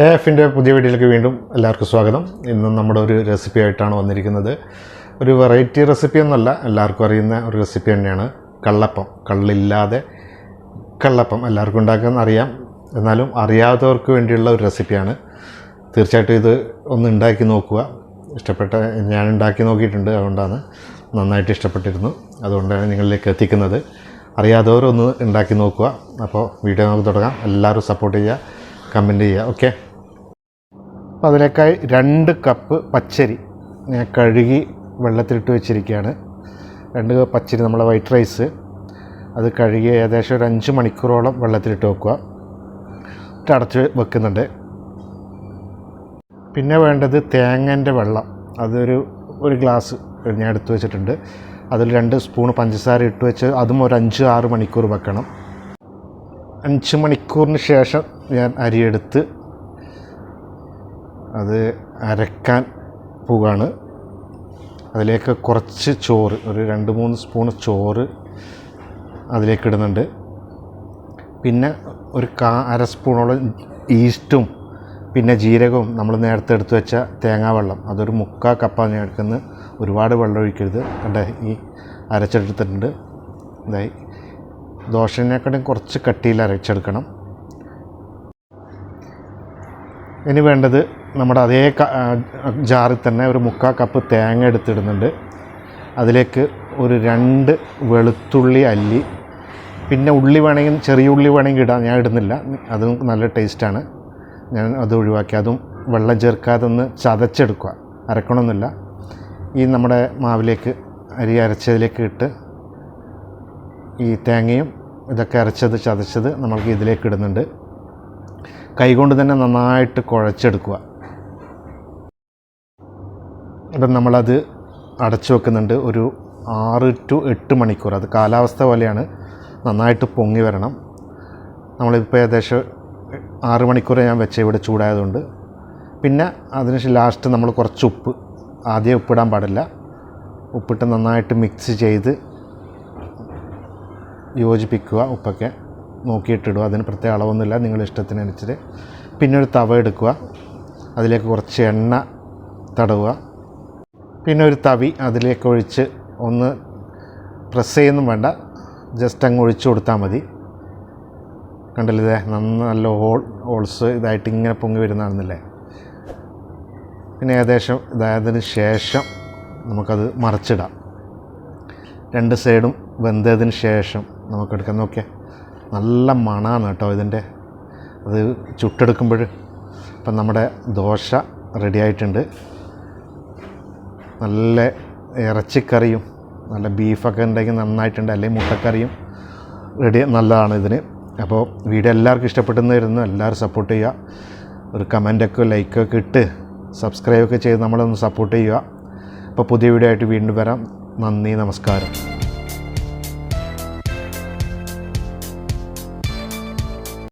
A എഫിന്റെ പുതിയ വീഡിയോയിലേക്ക് വീണ്ടും എല്ലാവർക്കും സ്വാഗതം. ഇന്ന് നമ്മുടെ ഒരു റെസിപ്പി ആയിട്ടാണ് വന്നിരിക്കുന്നത്. ഒരു വെറൈറ്റി റെസിപ്പി ഒന്നല്ല എല്ലാവർക്കും അറിയുന്ന ഒരു റെസിപ്പി തന്നെയാണ്. കള്ളപ്പം കള്ളില്ലാതെ കള്ളപ്പം എല്ലാവർക്കും ഉണ്ടാക്കാൻ അറിയാം. എന്നാലും അറിയാത്തവർക്ക് വേണ്ടിയുള്ള ഒരു റെസിപ്പിയാണ് തീർച്ചയായിട്ടും ഇത് ഒന്ന് ഉണ്ടാക്കി നോക്കുക. ഇഷ്ടപ്പെട്ട ഞാൻ ഉണ്ടാക്കി നോക്കിയിട്ടുണ്ട് അതുകൊണ്ടാണ് നന്നായിട്ട് ഇഷ്ടപ്പെട്ടിരുന്നു. അതുകൊണ്ടാണ് നിങ്ങളിലേക്ക് എത്തിക്കുന്നത്. അറിയാത്തവർ ഒന്ന് ഉണ്ടാക്കി നോക്കുക. അപ്പോൾ വീഡിയോ നമുക്ക് തുടങ്ങാം. എല്ലാവരും സപ്പോർട്ട് ചെയ്യുക കമന്റ് ചെയ്യുക. ഓക്കെ അപ്പോൾ അതിലേക്കായി രണ്ട് കപ്പ് പച്ചരി ഞാൻ കഴുകി വെള്ളത്തിലിട്ട് വെച്ചിരിക്കുകയാണ്. രണ്ട് കപ്പ് പച്ചരി നമ്മളെ വൈറ്റ് റൈസ് അത് കഴുകി ഏകദേശം ഒരു അഞ്ച് മണിക്കൂറോളം വെള്ളത്തിലിട്ട് വെക്കുക. എന്നിട്ട് അടച്ച് വെക്കുന്നുണ്ട്. പിന്നെ വേണ്ടത് തേങ്ങന്റെ വെള്ളം. അതൊരു ഒരു ഗ്ലാസ് ഞാൻ എടുത്തു വെച്ചിട്ടുണ്ട്. അതിൽ രണ്ട് സ്പൂൺ പഞ്ചസാര ഇട്ട് വെച്ച് അതും ഒരു അഞ്ച് ആറ് മണിക്കൂർ വെക്കണം. അഞ്ച് മണിക്കൂറിന് ശേഷം ഞാൻ അരിയെടുത്ത് അത് അരക്കാൻ പോവുകയാണ്. അതിലേക്ക് കുറച്ച് ചോറ് ഒരു രണ്ട് മൂന്ന് സ്പൂൺ ചോറ് അതിലേക്ക് ഇടുന്നുണ്ട്. പിന്നെ ഒരു കാ അര സ്പൂണോളം ഈസ്റ്റും പിന്നെ ജീരകവും നമ്മൾ നേരത്തെ എടുത്ത് വെച്ച തേങ്ങാവെള്ളം. അതൊരു മുക്കാ കപ്പാണ് ഞാൻ എടുക്കുന്നത് ഒരുപാട് വെള്ളം ഒഴിക്കരുത്. കണ്ടേ? ഈ അരച്ചെടുത്തിട്ടുണ്ട്. ഇതായി ദോശനേക്കാളും കുറച്ച് കട്ടിയിൽ അരച്ചെടുക്കണം. ഇനി വേണ്ടത് നമ്മുടെ അതേ ജാറിൽ തന്നെ ഒരു മുക്കാൽ കപ്പ് തേങ്ങ എടുത്തിടുന്നുണ്ട്. അതിലേക്ക് ഒരു രണ്ട് വെളുത്തുള്ളി അല്ലി പിന്നെ ഉള്ളി വേണമെങ്കിൽ ചെറിയ ഉള്ളി വേണമെങ്കിൽ ഇടാം. ഞാൻ ഇടുന്നില്ല. അതും നല്ല ടേസ്റ്റാണ് ഞാൻ അത് ഒഴിവാക്കി. അതും വെള്ളം ചേർക്കാതെ ഒന്ന് ചതച്ചെടുക്കുക. അരക്കണമെന്നില്ല ഈ നമ്മുടെ മാവിലേക്ക് അരി അരച്ചതിലേക്ക് ഇട്ട് ഈ തേങ്ങയും ഇതൊക്കെ അരച്ചത് ചതച്ചത് നമ്മൾക്ക് ഇതിലേക്ക് ഇടുന്നുണ്ട്. കൈകൊണ്ട് തന്നെ നന്നായിട്ട് കുഴച്ചെടുക്കുക. അപ്പം നമ്മളത് അടച്ചു വെക്കുന്നുണ്ട്. ഒരു ആറ് ടു എട്ട് മണിക്കൂർ. അത് കാലാവസ്ഥ പോലെയാണ്. നന്നായിട്ട് പൊങ്ങി വരണം. നമ്മളിപ്പോൾ ഏകദേശം ആറ് മണിക്കൂർ ഞാൻ വെച്ച ഇവിടെ ചൂടായതുകൊണ്ട്. പിന്നെ അതിന് ലാസ്റ്റ് നമ്മൾ കുറച്ച് ഉപ്പ്. ആദ്യം ഉപ്പിടാൻ പാടില്ല. ഉപ്പിട്ട് നന്നായിട്ട് മിക്സ് ചെയ്ത് യോജിപ്പിക്കുക ഉപ്പൊക്കെ. നോക്കിയിട്ടിടുക. അതിന് പ്രത്യേക അളവൊന്നുമില്ല. നിങ്ങളുടെ ഇഷ്ടത്തിനനുസരിച്ച്. പിന്നെ ഒരു തവ എടുക്കുക. അതിലേക്ക് കുറച്ച് എണ്ണ തടവുക. പിന്നെ ഒരു തവി അതിലേക്ക് ഒഴിച്ച് ഒന്ന് പ്രസ് ചെയ്യുന്നും വേണ്ട. ജസ്റ്റ് അങ്ങ് ഒഴിച്ചു കൊടുത്താൽ മതി. കണ്ടില്ലേ നന്ന നല്ല ഹോൾ ഹോൾസ് ഇതായിട്ട് ഇങ്ങനെ പൊങ്ങി വരുന്നതാണെന്നില്ലേ? പിന്നെ ഏകദേശം ഇതായതിന് ശേഷം നമുക്കത് മറിച്ചിടാം. രണ്ട് സൈഡും വെന്തതിന് ശേഷം നമുക്കെടുക്കാം. നോക്കിയാൽ നല്ല മണമാണ് കേട്ടോ ഇതിന്റെ. അത് ചുട്ടെടുക്കുമ്പോൾ ഇപ്പം നമ്മുടെ ദോശ റെഡി ആയിട്ടുണ്ട്. നല്ല ഇറച്ചിക്കറിയും നല്ല ബീഫൊക്കെ ഉണ്ടെങ്കിൽ നന്നായിട്ടുണ്ട് അല്ലെങ്കിൽ മുട്ടക്കറിയും റെഡി നല്ലതാണ് ഇതിന്. അപ്പോൾ വീഡിയോ എല്ലാവർക്കും ഇഷ്ടപ്പെട്ടെന്ന് വരുന്നു എല്ലാവരും സപ്പോർട്ട് ചെയ്യുക. ഒരു കമന്റൊക്കെ ലൈക്കൊക്കെ ഇട്ട് സബ്സ്ക്രൈബൊക്കെ ചെയ്ത് നമ്മളൊന്ന് സപ്പോർട്ട് ചെയ്യുക. അപ്പോൾ പുതിയ വീഡിയോ ആയിട്ട് വീണ്ടും വരാം. നന്ദി നമസ്കാരം.